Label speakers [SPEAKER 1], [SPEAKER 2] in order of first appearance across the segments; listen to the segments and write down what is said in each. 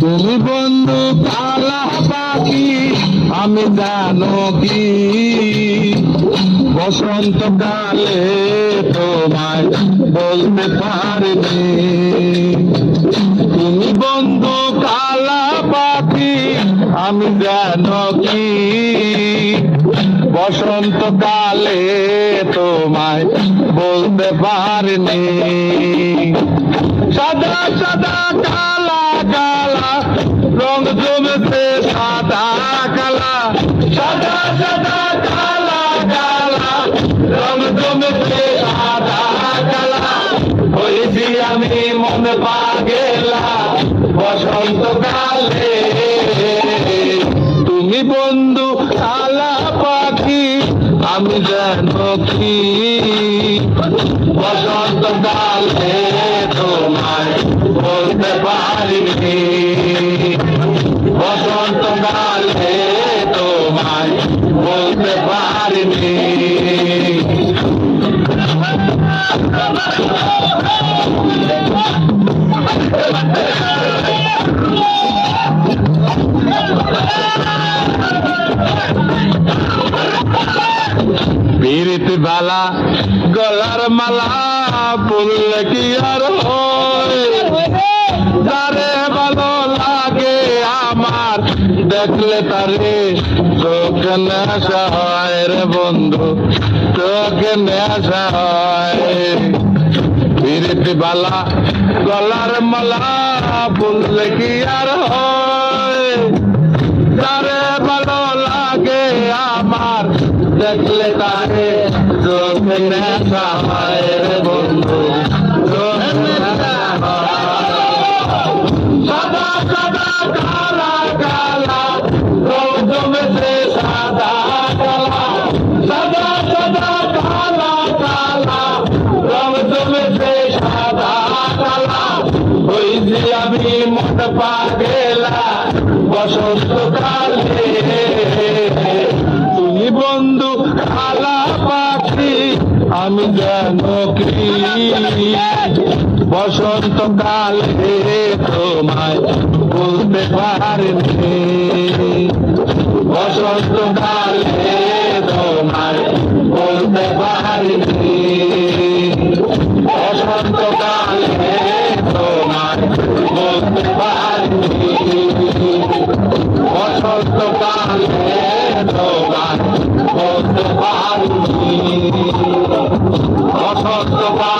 [SPEAKER 1] তুমি বন্ধু কালা পাখি আমি জানো কি বসন্ত কালে তোমায় বলতে পারিনি তুমি বন্ধু কালা পাখি আমি জানো কি বসন্ত কালে তোমায় বলতে পারিনি। সাদা সাদা, কালা কালা, রং জমেছে সাদা, কালা। সাদা সাদা, কালা কালা, রং জমেছে সাদা, কালা। হয়েছি আমি মন পাগেলা, বসন্ত কালে। তুমি বন্ধু জানো কি? বসন্ত কালে তোমায় বলতে পারিনি। বসন্ত কালে তোমায় বলতে পারিনি। পীড়িত বালা, গলার মালা বললে কি আর তারে ভালো লাগে আমার, দেখলে তারে চোখে নেশা হয় রে বন্ধু, চোখে নেশা হয়। পীড়িত বালা, গলার মালা বললে কি আর তারে ভালো লাগে আমার, দেখলে তারে চোখে নেশা হয় বন্ধু নেশা হয়। সাদা সাদা কালা কালা রং জমেছে সাদা কালা সাদা সাদা কালা কালা রং জমেছে সাদা কালা ওই যে আমি মন পাগেলা বসন্ত কালে বসন্ত কাল হে তোমায় বলতে পারেনি বসন্তকাল হে তোমায় বলতে বসন্ত কাল হে তোমায় বলতে বসন্ত কাল হে তোমায় বলতে বসন্ত কাল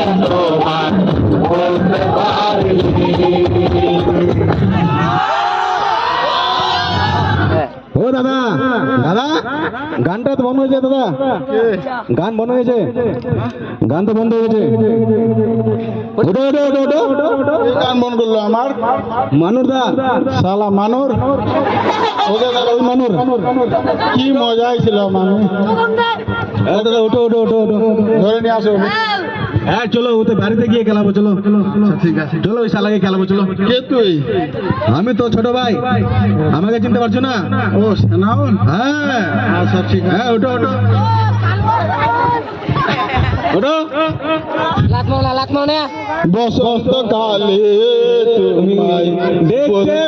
[SPEAKER 2] ও দাদা গানটা তো বন্ধ হয়েছে দাদা। গান বন্ধ হয়েছে গান তো বন্ধ হয়েছে ওটো ওটো ওটো ওটো
[SPEAKER 3] গান মন করল আমার।
[SPEAKER 2] মানুর দা।
[SPEAKER 3] শালা মানুর।
[SPEAKER 2] ওই মানুর।
[SPEAKER 3] কি মজাই ছিল মানুষ
[SPEAKER 2] এ দাদা ওটো ওটো ওটো ওটো
[SPEAKER 3] ধরে নিয়ে আসো।
[SPEAKER 2] হ্যাঁ চলো ওতে বাড়িতে গিয়ে খেলাবো চলো। ঠিক আছে। চলো ওই শালাকে খেলাবো চলো।
[SPEAKER 3] কে তুই?
[SPEAKER 2] আমি তো ছোট ভাই। আমাকে চিনতে পারছ না?
[SPEAKER 3] ও সেনাউন
[SPEAKER 2] হ্যাঁ।
[SPEAKER 3] আচ্ছা ঠিক
[SPEAKER 2] হ্যাঁ ওটো ওটো ওটো
[SPEAKER 3] বসন্ত কালে তোমায়
[SPEAKER 2] দেখতে